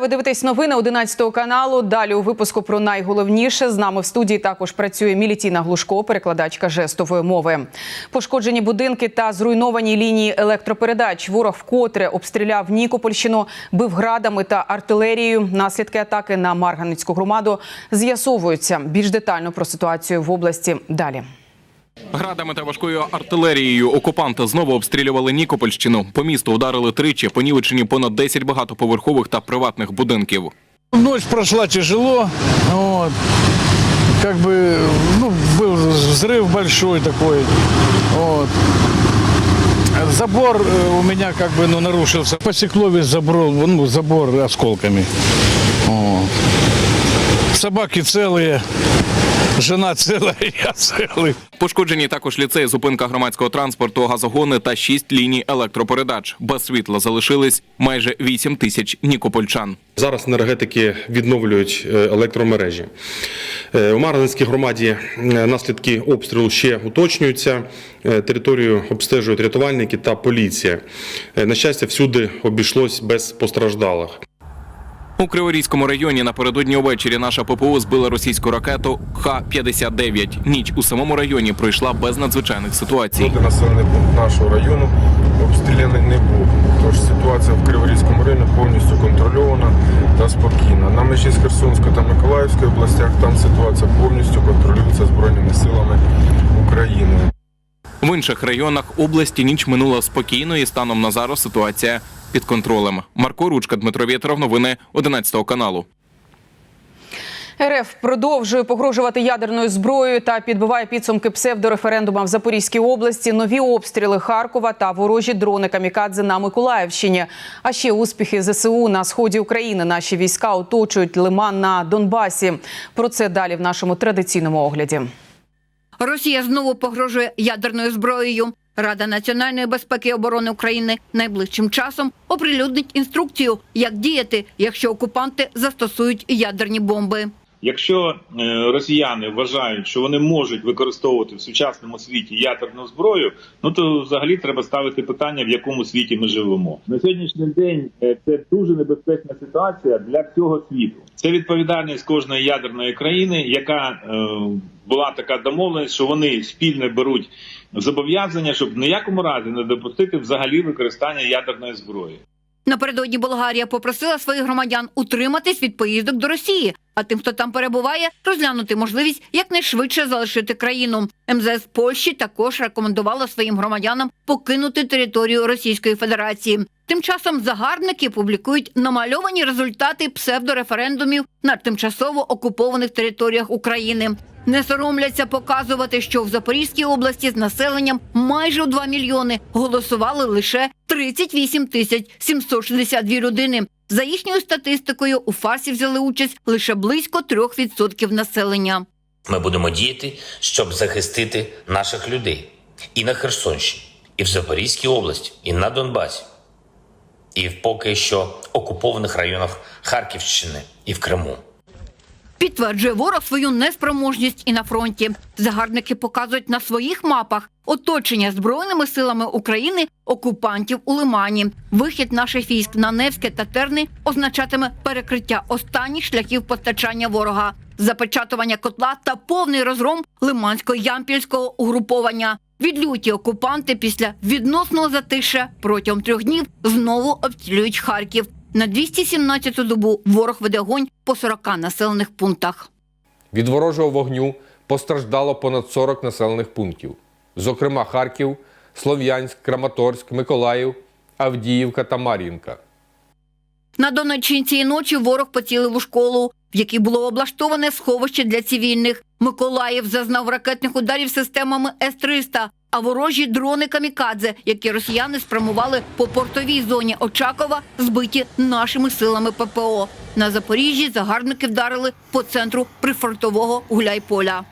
Ви дивитесь новини 11 каналу. Далі у випуску про найголовніше. З нами в студії також працює Мілітіна Глушко, перекладачка жестової мови. Пошкоджені будинки та зруйновані лінії електропередач. Ворог вкотре обстріляв Нікопольщину, бив градами та артилерією. Наслідки атаки на Марганицьку громаду з'ясовуються. Більш детально про ситуацію в області далі. Градами та важкою артилерією окупанти знову обстрілювали Нікопольщину. По місту вдарили тричі, понівечені понад 10 багатоповерхових та приватних будинків. Ночь прошла тяжело, вот. Как бы, ну, был взрыв большой такой, вот. Забор э, у меня как бы, ну, нарушился. Посекло весь забор, ну, забор осколками. Вот. Собаки целые, жена целая, я целый. Пошкоджені також ліцей, зупинка громадського транспорту, газогони та 6 ліній електропередач. Без світла залишились майже 8 тисяч нікопольчан. Зараз енергетики відновлюють е, електромережі. Е, У Марганській громаді е, наслідки обстрілу ще уточнюються. Територію обстежують рятувальники та поліція. На щастя, всюди обійшлось без постраждалих. У Криворізькому районі напередодні увечері наша ППО збила російську ракету Х-59. Ніч у самому районі пройшла без надзвичайних ситуацій. Населений пункт нашого району обстріляний не був. Тож ситуація в Криворізькому районі повністю контрольована та спокійна. На межі з Херсонської та Миколаївської областях там ситуація повністю контролюється Збройними силами України. В інших районах області ніч минула спокійно і станом на зараз ситуація під контролем. Марко Ручка, Дмитро Вєтров, новини 11 каналу. РФ продовжує погрожувати ядерною зброєю та підбиває підсумки псевдореферендума в Запорізькій області. Нові обстріли Харкова та ворожі дрони камікадзе на Миколаївщині. А ще успіхи ЗСУ на сході України. Наші війська оточують лиман на Донбасі. Про це далі в нашому традиційному огляді. Росія знову погрожує ядерною зброєю. Рада національної безпеки і оборони України найближчим часом оприлюднить інструкцію, як діяти, якщо окупанти застосують ядерні бомби. Якщо е, росіяни вважають, що вони можуть використовувати в сучасному світі ядерну зброю, ну то взагалі треба ставити питання, в якому світі ми живемо. На сьогоднішній день е, це дуже небезпечна ситуація для всього світу. Це відповідальність кожної ядерної країни, яка е, була така домовленість, що вони спільно беруть зобов'язання, щоб в ніякому разі не допустити взагалі використання ядерної зброї. Напередодні Болгарія попросила своїх громадян утриматись від поїздок до Росії, а тим, хто там перебуває, розглянути можливість якнайшвидше залишити країну. МЗС Польщі також рекомендувала своїм громадянам покинути територію Російської Федерації. Тим часом загарбники публікують намальовані результати псевдореферендумів на тимчасово окупованих територіях України. Не соромляться показувати, що в Запорізькій області з населенням майже у 2 мільйони голосували лише 38 тисяч 762 людини. За їхньою статистикою, у фарсі взяли участь лише близько 3% населення. Ми будемо діяти, щоб захистити наших людей і на Херсонщині, і в Запорізькій області, і на Донбасі, і в поки що окупованих районах Харківщини і в Криму. Підтверджує ворог свою неспроможність і на фронті. Загарбники показують на своїх мапах оточення збройними силами України окупантів у Лимані. Вихід наших військ на Невське та Терни означатиме перекриття останніх шляхів постачання ворога, запечатування котла та повний розгром лимансько-ямпільського угруповання. Відлюті окупанти після відносного затиша протягом трьох днів знову обстрілюють Харків. На 217-ту добу ворог веде огонь по 40 населених пунктах. Від ворожого вогню постраждало понад 40 населених пунктів, зокрема Харків, Слов'янськ, Краматорськ, Миколаїв, Авдіївка та Мар'їнка. На Донеччині цієї ночі ворог поцілив у школу, в якій було облаштоване сховище для цивільних. Миколаїв зазнав ракетних ударів системами С-300, а ворожі дрони камікадзе, які росіяни спрямували по портовій зоні Очакова, збиті нашими силами ППО. На Запоріжжі загарбники вдарили по центру прифронтового Гуляйполя.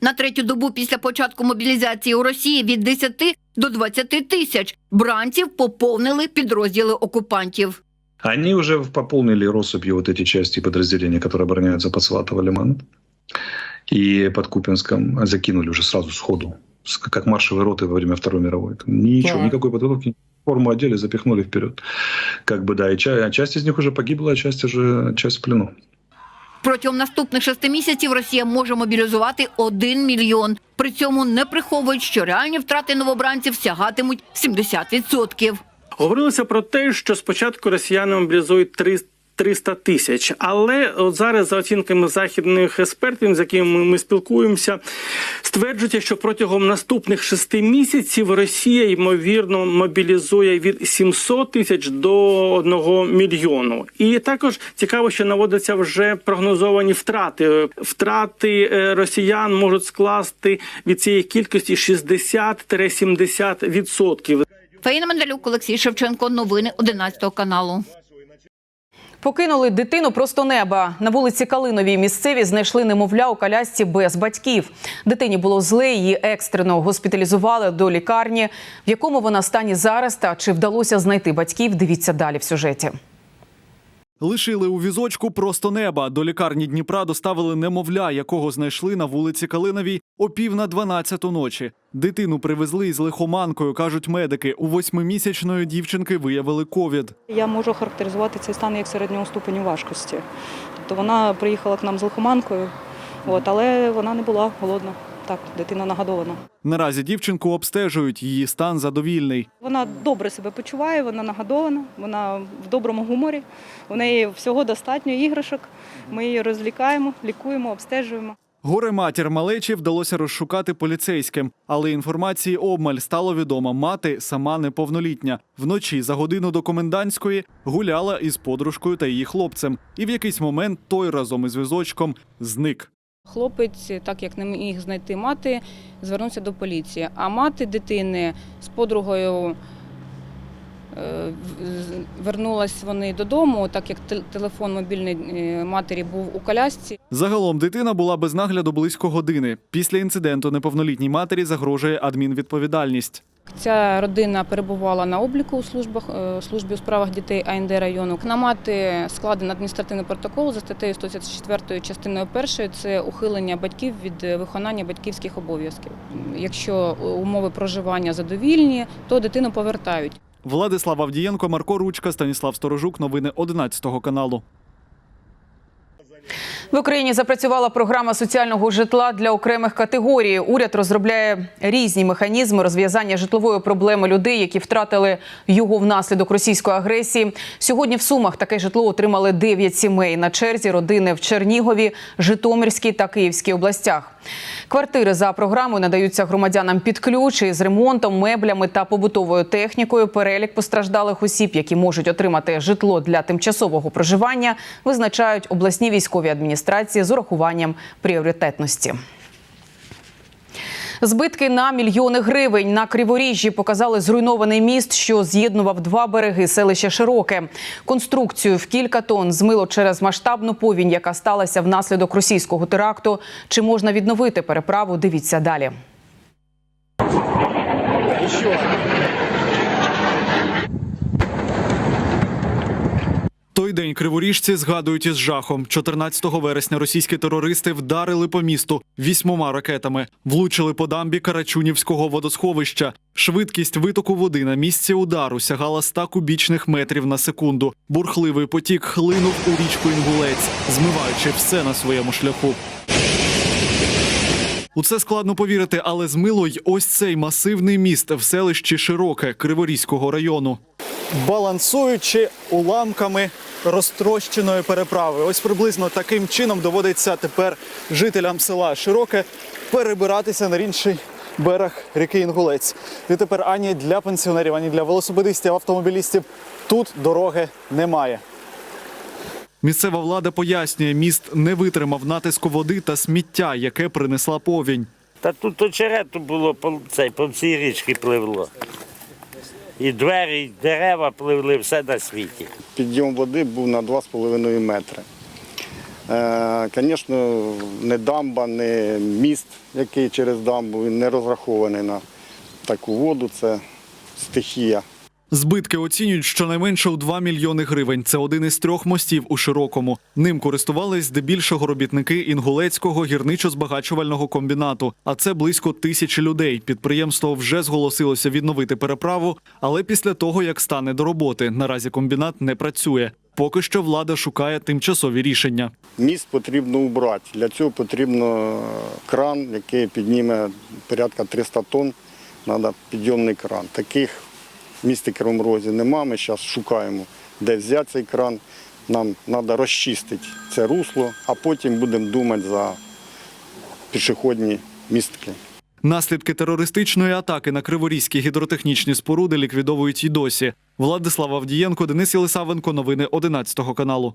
На третю добу після початку мобілізації у Росії від 10 до 20 тисяч бранців поповнили підрозділи окупантів. Они уже пополнили россыпью вот эти части и подразделения, которые обороняются под Сватово лиман. И под Купинском закинули уже сразу сходу, с- как маршевые роты во время Второй мировой. Ничего, Так. никакой подготовки. форму одели, запихнули вперед. Как бы, да, и ча- а часть из них уже погибла, а часть уже часть в плену. Протягом наступних шести місяців Росія може мобілізувати один мільйон. При цьому не приховують, що реальні втрати новобранців сягатимуть 70%. Говорилося про те, що спочатку росіяни мобілізують 300 300 тисяч, але от зараз за оцінками західних експертів, з якими ми, спілкуємося, стверджується, що протягом наступних шести місяців Росія ймовірно мобілізує від 700 тисяч до 1 мільйону. І також цікаво, що наводяться вже прогнозовані втрати. Втрати е, росіян можуть скласти від цієї кількості 60-70%. відсотків. Фаїна Мендалюк, Олексій Шевченко. Новини 11 каналу. Покинули дитину просто неба. На вулиці Калиновій місцеві знайшли немовля у колясці без батьків. Дитині було зле, її екстрено госпіталізували до лікарні. В якому вона стані зараз та чи вдалося знайти батьків? Дивіться далі в сюжеті. Лишили у візочку просто неба. До лікарні Дніпра доставили немовля, якого знайшли на вулиці Калиновій о пів на дванадцяту ночі. Дитину привезли із лихоманкою, кажуть медики. У восьмимісячної дівчинки виявили ковід. Я можу характеризувати цей стан як середнього ступеню важкості. Тобто вона приїхала к нам з лихоманкою, от, але вона не була голодна. Так, дитина нагодована. Наразі дівчинку обстежують. Її стан задовільний. Вона добре себе почуває, вона нагодована, вона в доброму гуморі. У неї всього достатньо іграшок. Ми її розлікаємо, лікуємо, обстежуємо. Горе матір малечі вдалося розшукати поліцейським, але інформації обмаль стало відомо. Мати сама неповнолітня. Вночі за годину до комендантської гуляла із подружкою та її хлопцем. І в якийсь момент той разом із візочком зник. Хлопець, так як не міг знайти мати, звернувся до поліції. А мати дитини з подругою е, вернулась вони додому, так як телефон мобільний е, матері був у колясці. Загалом дитина була без нагляду близько години. Після інциденту неповнолітній матері загрожує адмінвідповідальність. Ця родина перебувала на обліку у службах е, службі у справах дітей АНД району. На мати складено адміністративний протокол за статтею 134 частиною 1 – це ухилення батьків від виконання батьківських обов'язків. Якщо умови проживання задовільні, то дитину повертають. Владислав Авдієнко, Марко Ручка, Станіслав Сторожук. Новини 11 каналу. В Україні запрацювала програма соціального житла для окремих категорій. Уряд розробляє різні механізми розв'язання житлової проблеми людей, які втратили його внаслідок російської агресії. Сьогодні в Сумах таке житло отримали 9 сімей. На черзі родини в Чернігові, Житомирській та Київській областях. Квартири за програмою надаються громадянам під ключ із ремонтом, меблями та побутовою технікою. Перелік постраждалих осіб, які можуть отримати житло для тимчасового проживання, визначають обласні військові адміністрації з урахуванням пріоритетності. Збитки на мільйони гривень на Криворіжжі показали зруйнований міст, що з'єднував два береги селища Широке. Конструкцію в кілька тонн змило через масштабну повінь, яка сталася внаслідок російського теракту. Чи можна відновити переправу? Дивіться далі. Той день криворіжці згадують із жахом. 14 вересня російські терористи вдарили по місту вісьмома ракетами, влучили по дамбі Карачунівського водосховища. Швидкість витоку води на місці удару сягала 100 кубічних метрів на секунду. Бурхливий потік хлинув у річку Інгулець, змиваючи все на своєму шляху. У це складно повірити, але змило й ось цей масивний міст в селищі Широке Криворізького району. Балансуючи уламками розтрощеної переправи, ось приблизно таким чином доводиться тепер жителям села Широке перебиратися на інший берег ріки Інгулець. І тепер ані для пенсіонерів, ані для велосипедистів, автомобілістів тут дороги немає. Місцева влада пояснює, міст не витримав натиску води та сміття, яке принесла повінь. Та тут очерету було по цей, по всій річці пливло. І двері, і дерева пливли, все на світі. Підйом води був на 2,5 метри. Звісно, не дамба, не міст, який через дамбу, він не розрахований на таку воду, це стихія. Збитки оцінюють щонайменше у 2 мільйони гривень. Це один із трьох мостів у широкому. Ним користувались здебільшого робітники інгулецького гірничо-збагачувального комбінату. А це близько тисячі людей. Підприємство вже зголосилося відновити переправу, але після того як стане до роботи, наразі комбінат не працює. Поки що влада шукає тимчасові рішення. Міст потрібно убрати. Для цього потрібно кран, який підніме порядка 300 тонн. Треба підйомний кран. Таких в місті Розі нема. Ми зараз шукаємо, де взяти цей кран. Нам треба розчистити це русло, а потім будемо думати за пішохідні містки. Наслідки терористичної атаки на криворізькі гідротехнічні споруди ліквідовують і досі. Владислав Авдієнко, Денис Єлисавенко. Новини 11 каналу.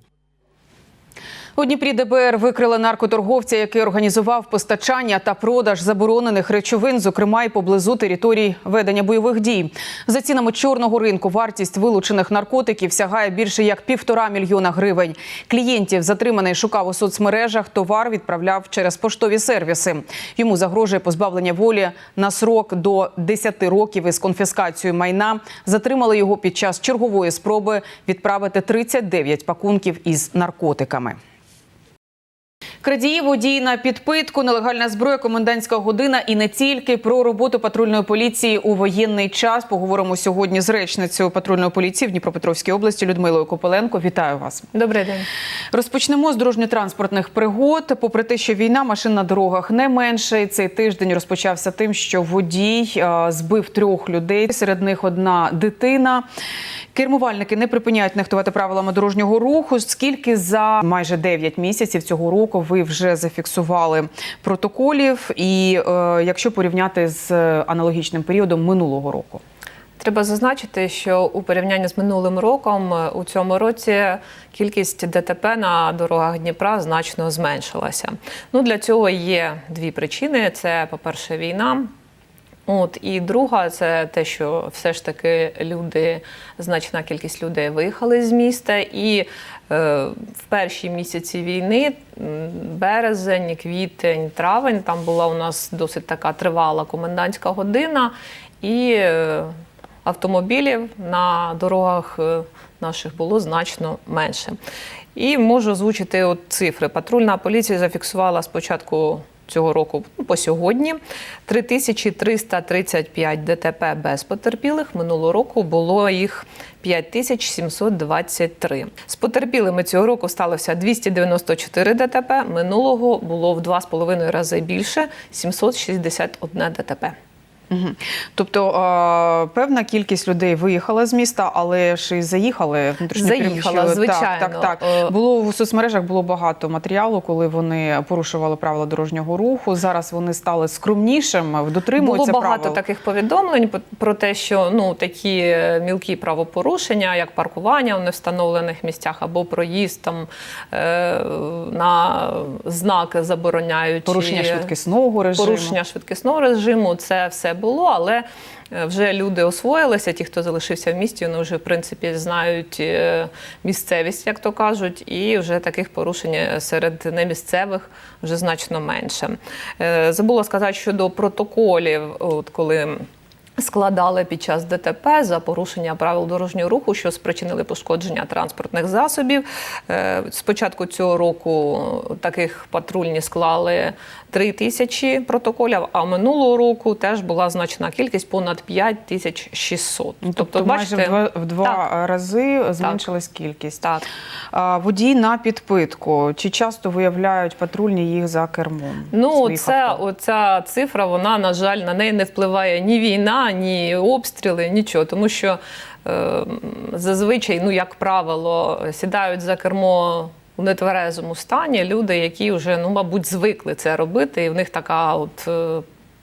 У Дніпрі ДБР викрили наркоторговця, який організував постачання та продаж заборонених речовин, зокрема й поблизу територій ведення бойових дій. За цінами чорного ринку вартість вилучених наркотиків сягає більше як півтора мільйона гривень. Клієнтів затриманий шукав у соцмережах. Товар відправляв через поштові сервіси. Йому загрожує позбавлення волі на срок до 10 років із конфіскацією майна. Затримали його під час чергової спроби відправити 39 пакунків із наркотиками. Крадії водій на підпитку, нелегальна зброя, комендантська година і не тільки про роботу патрульної поліції у воєнний час. Поговоримо сьогодні з речницею патрульної поліції в Дніпропетровській області Людмилою Копеленко. Вітаю вас. Добрий день. Розпочнемо з дорожньо-транспортних пригод. Попри те, що війна, машин на дорогах не менше. Цей тиждень розпочався тим, що водій збив трьох людей. Серед них одна дитина. Кермувальники не припиняють нехтувати правилами дорожнього руху. Скільки за майже 9 місяців цього року ви вже зафіксували протоколів, і е, якщо порівняти з аналогічним періодом минулого року? Треба зазначити, що у порівнянні з минулим роком е, у цьому році кількість ДТП на дорогах Дніпра значно зменшилася. Ну для цього є дві причини: це, по-перше, війна. От і друга це те, що все ж таки люди, значна кількість людей виїхали з міста, і е, в перші місяці війни, березень, квітень, травень, там була у нас досить така тривала комендантська година, і е, автомобілів на дорогах е, наших було значно менше. І можу озвучити от цифри. Патрульна поліція зафіксувала спочатку цього року ну, по сьогодні 3335 ДТП без потерпілих. Минулого року було їх 5723. З потерпілими цього року сталося 294 ДТП. Минулого було в 2,5 рази більше 761 ДТП. Угу. Тобто е, певна кількість людей виїхала з міста, але ж і заїхали внутрішньо Заїхала, звичайно. Так, так, Е, так. Було в соцмережах було багато матеріалу, коли вони порушували правила дорожнього руху. Зараз вони стали скромнішими, дотримуються Було багато правил. таких повідомлень про те, що ну такі е, мілкі правопорушення, як паркування у невстановлених місцях або проїзд там е, на знаки забороняють Порушення швидкісного режиму. Порушення швидкісного режиму це все було, але е, вже люди освоїлися. Ті, хто залишився в місті, вони вже в принципі знають е, місцевість, як то кажуть, і вже таких порушень серед немісцевих вже значно менше. Е, Забула сказати щодо протоколів, от коли. Складали під час ДТП за порушення правил дорожнього руху, що спричинили пошкодження транспортних засобів. Е, З початку цього року таких патрульні склали 3 тисячі протоколів, а минулого року теж була значна кількість понад 5 тисяч 600. Ну, Тобто, майже в два, в два рази зменшилась кількість. Так. Водій на підпитку. Чи часто виявляють патрульні їх за кермом? Ну, це оця цифра, вона, на жаль, на неї не впливає ні війна, ні обстріли, нічого. Тому що е, зазвичай, ну, як правило, сідають за кермо у нетверезому стані люди, які вже, ну, мабуть, звикли це робити, і в них така от. е,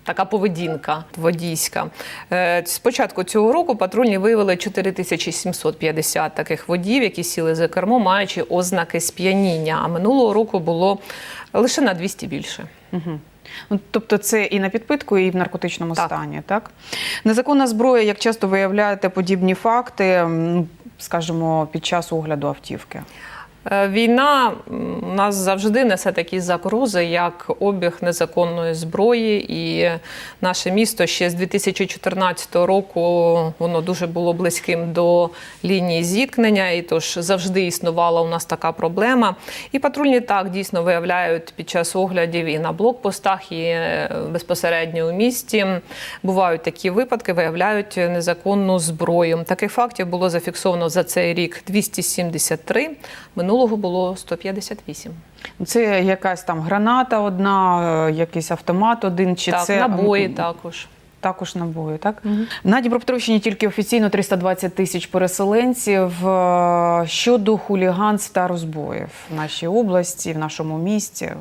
Така поведінка водійська. Е, З початку цього року патрульні виявили 4750 таких водіїв, які сіли за кермо, маючи ознаки сп'яніння. А минулого року було лише на 200 більше. Угу. Ну, тобто це і на підпитку, і в наркотичному стані, так? Незаконна зброя, як часто виявляєте подібні факти, скажімо, під час огляду автівки? Е, Війна у нас завжди несе такі загрози, як обіг незаконної зброї. І наше місто ще з 2014 року воно дуже було близьким до лінії зіткнення, і тож завжди існувала у нас така проблема. І патрульні так дійсно виявляють під час оглядів і на блокпостах, і е, безпосередньо у місті. Бувають такі випадки, виявляють незаконну зброю. Таких фактів було зафіксовано за цей рік 273, минулого було 158. Це якась там граната одна, е, якийсь автомат один, чи так, це набої також. Також набої, так? На Дніпропетровщині тільки офіційно 320 тисяч переселенців. Е, Щодо хуліганств та розбоїв в нашій області, в нашому місті.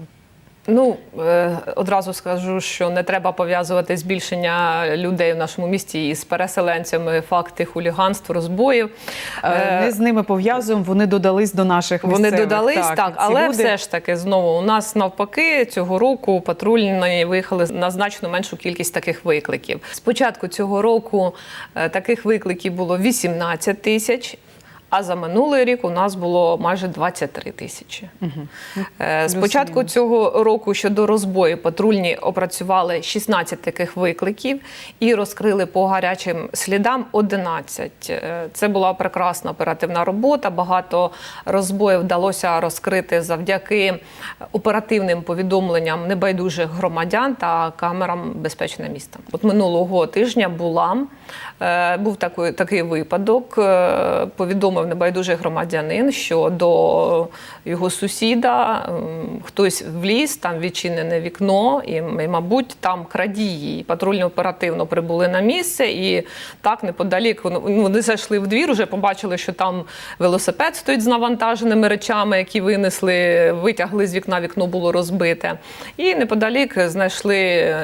Ну е, одразу скажу, що не треба пов'язувати збільшення людей в нашому місті із переселенцями, факти хуліганств, розбоїв. Е, Не з ними пов'язуємо, вони додались до наших Вони додались так, ці але люди- все ж таки знову у нас навпаки цього року патрульні виїхали на значно меншу кількість таких викликів. Спочатку цього року е, таких викликів було 18 тисяч. А за минулий рік у нас було майже 23 тисячі. Е, З початку цього року щодо розбою патрульні опрацювали 16 таких викликів і розкрили по гарячим слідам 11. Е, Це була прекрасна оперативна робота. Багато розбоїв вдалося розкрити завдяки оперативним повідомленням небайдужих громадян та камерам безпечне місто. От минулого тижня була е, був такий, такий випадок. Повідомив небайдужий громадянин, що до його сусіда хтось вліз, там відчинене вікно, і, і, мабуть, там крадії. Патрульно оперативно прибули на місце, і так неподалік ну, вони зайшли в двір, вже побачили, що там велосипед стоїть з навантаженими речами, які винесли, витягли з вікна, вікно було розбите. І неподалік знайшли.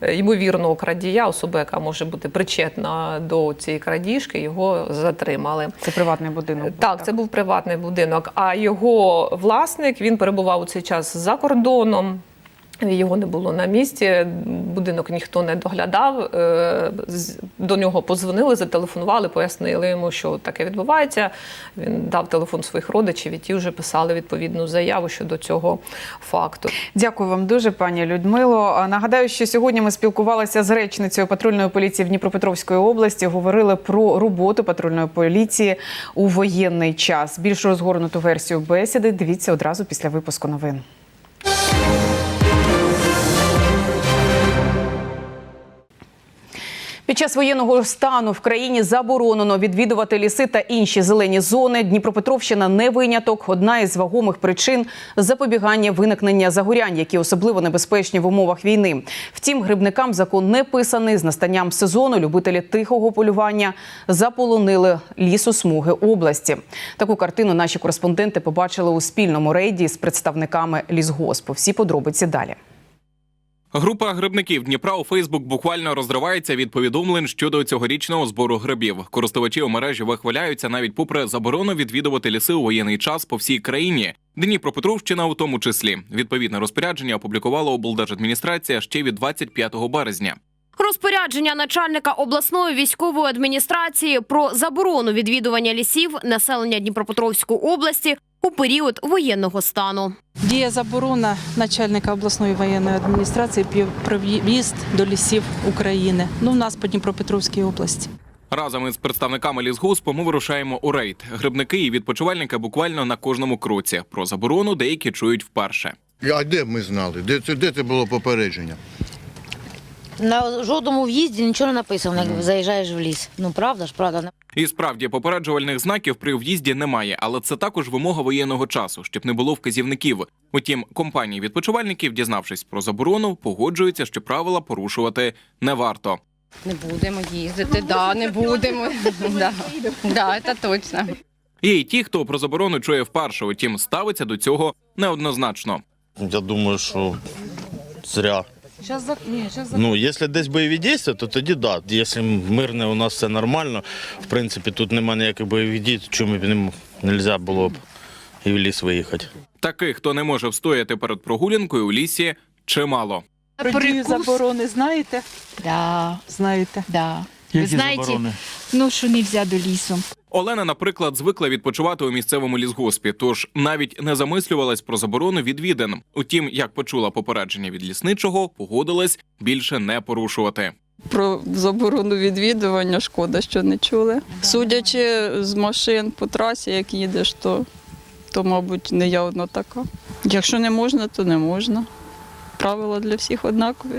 Е, Ймовірного крадія, особа, яка може бути причетна до цієї крадіжки, його затримали. Це приватний будинок. був, Так, це був приватний будинок. А його власник він перебував у цей час за кордоном. Його не було на місці, будинок ніхто не доглядав. Е, До нього позвонили, зателефонували, пояснили йому, що таке відбувається. Він дав телефон своїх родичів, і ті вже писали відповідну заяву щодо цього факту. Дякую вам дуже, пані Людмило. Нагадаю, що сьогодні ми спілкувалися з речницею патрульної поліції в Дніпропетровської області. Говорили про роботу патрульної поліції у воєнний час. Більш розгорнуту версію бесіди дивіться одразу після випуску новин. Під час воєнного стану в країні заборонено відвідувати ліси та інші зелені зони. Дніпропетровщина не виняток. Одна із вагомих причин запобігання виникнення загорянь, які особливо небезпечні в умовах війни. Втім, грибникам закон не писаний. З настанням сезону любителі тихого полювання заполонили лісу смуги області. Таку картину наші кореспонденти побачили у спільному рейді з представниками лісгоспу. Всі подробиці далі. Група грибників Дніпра у Фейсбук буквально розривається від повідомлень щодо цьогорічного збору грибів. Користувачі у мережі вихваляються навіть попри заборону відвідувати ліси у воєнний час по всій країні. Дніпропетровщина у тому числі. Відповідне розпорядження опублікувала облдержадміністрація ще від 25 березня. Розпорядження начальника обласної військової адміністрації про заборону відвідування лісів населення Дніпропетровської області у період воєнного стану. Діє заборона начальника обласної воєнної адміністрації про в'їзд до лісів України. Ну, в нас по Дніпропетровській області. Разом із представниками лісгоспу ми вирушаємо у рейд. Грибники і відпочивальники буквально на кожному кроці. Про заборону деякі чують вперше. А де ми знали? Де це, де це було попередження? На жодному в'їзді нічого не написано, як заїжджаєш в ліс. Ну правда ж, правда. І справді попереджувальних знаків при в'їзді немає, але це також вимога воєнного часу, щоб не було вказівників. Утім, компанії відпочивальників, дізнавшись про заборону, погоджуються, що правила порушувати не варто. Не будемо їздити, да, не будемо. Да, да, це точно. Є й ті, хто про заборону чує вперше, утім ставиться до цього неоднозначно. Я думаю, що зря. Зараз за... Ні, щас за... Ну, якщо десь бойові дії, то тоді да. Якщо мирне у нас все нормально, в принципі, тут немає ніяких бойових дій, чому б не можна було б і в ліс виїхати. Таких, хто не може встояти перед прогулянкою у лісі, чимало. Про дію заборони знаєте? Да. Знаєте. Да. Вы знаете, ну что нельзя до лісу. Олена, наприклад, звикла відпочивати у місцевому лісгоспі, тож навіть не замислювалась про заборону відвідин. Утім, як почула попередження від лісничого, погодилась більше не порушувати. Про заборону відвідування шкода, що не чули. Судячи з машин по трасі, як їдеш, то, то мабуть, не я одна така. Якщо не можна, то не можна. Правила для всіх однакові.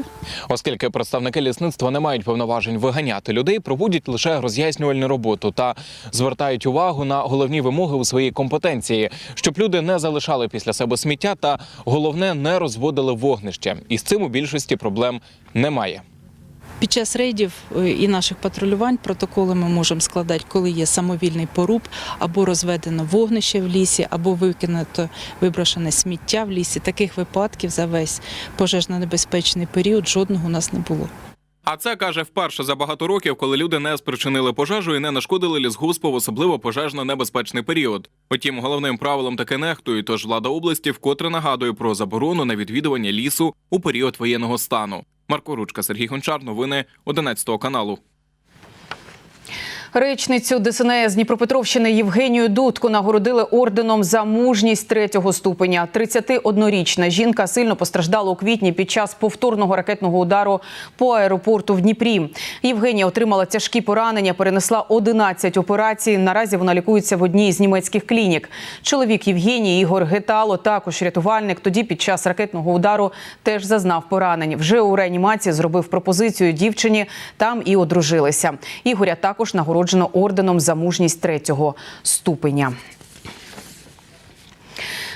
Оскільки представники лісництва не мають повноважень виганяти людей, проводять лише роз'яснювальну роботу та звертають увагу на головні вимоги у своїй компетенції, щоб люди не залишали після себе сміття та головне не розводили вогнище. І з цим у більшості проблем немає. Під час рейдів е, і наших патрулювань протоколи ми можемо складати, коли є самовільний поруб, або розведено вогнище в лісі, або викинуто виброшене сміття в лісі. Таких випадків за весь пожежно-небезпечний період жодного у нас не було. А це каже вперше за багато років, коли люди не спричинили пожежу і не нашкодили лісгоспу в особливо пожежно небезпечний період. Потім головним правилом таки нехтують, тож влада області вкотре нагадує про заборону на відвідування лісу у період воєнного стану. Марко Ручка, Сергій Гончар, новини 11 каналу. Речницю ДСНС Дніпропетровщини Євгенію Дудку нагородили орденом за мужність третього ступеня. 31-річна жінка сильно постраждала у квітні під час повторного ракетного удару по аеропорту в Дніпрі. Євгенія отримала тяжкі поранення, перенесла 11 операцій. Наразі вона лікується в одній з німецьких клінік. Чоловік Євгенії Ігор Гетало, також рятувальник. Тоді під час ракетного удару теж зазнав поранень. Вже у реанімації зробив пропозицію дівчині. Там і одружилися. Ігоря також нагороджено орденом за мужність третього ступеня.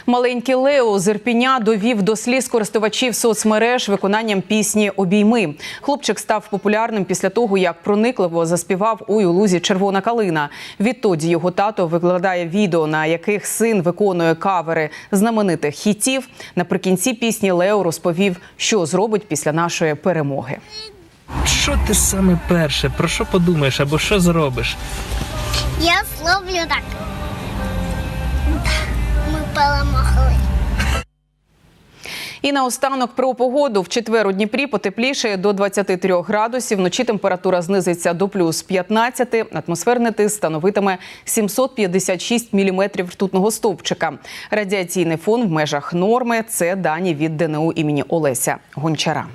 Маленький Лео з Ірпіня довів до сліз користувачів соцмереж виконанням пісні Обійми. Хлопчик став популярним після того, як проникливо заспівав «Ой, у лузі червона калина. Відтоді його тато викладає відео, на яких син виконує кавери знаменитих хітів. Наприкінці пісні Лео розповів, що зробить після нашої перемоги. Що ти саме перше? Про що подумаєш або що зробиш? Я зловлю так. Ми перемогли. І наостанок про погоду. В четвер у Дніпрі потепліше до 23 градусів. Вночі температура знизиться до плюс 15. Атмосферний тиск становитиме 756 міліметрів ртутного стовпчика. Радіаційний фон в межах норми. Це дані від ДНУ імені Олеся Гончара.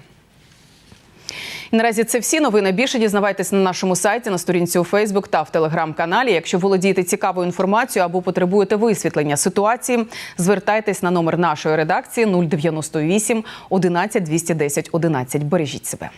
І наразі це всі новини. Більше дізнавайтесь на нашому сайті, на сторінці у Фейсбук та в телеграм-каналі. Якщо володієте цікавою інформацією або потребуєте висвітлення ситуації, звертайтесь на номер нашої редакції 098 11 210 11. Бережіть себе.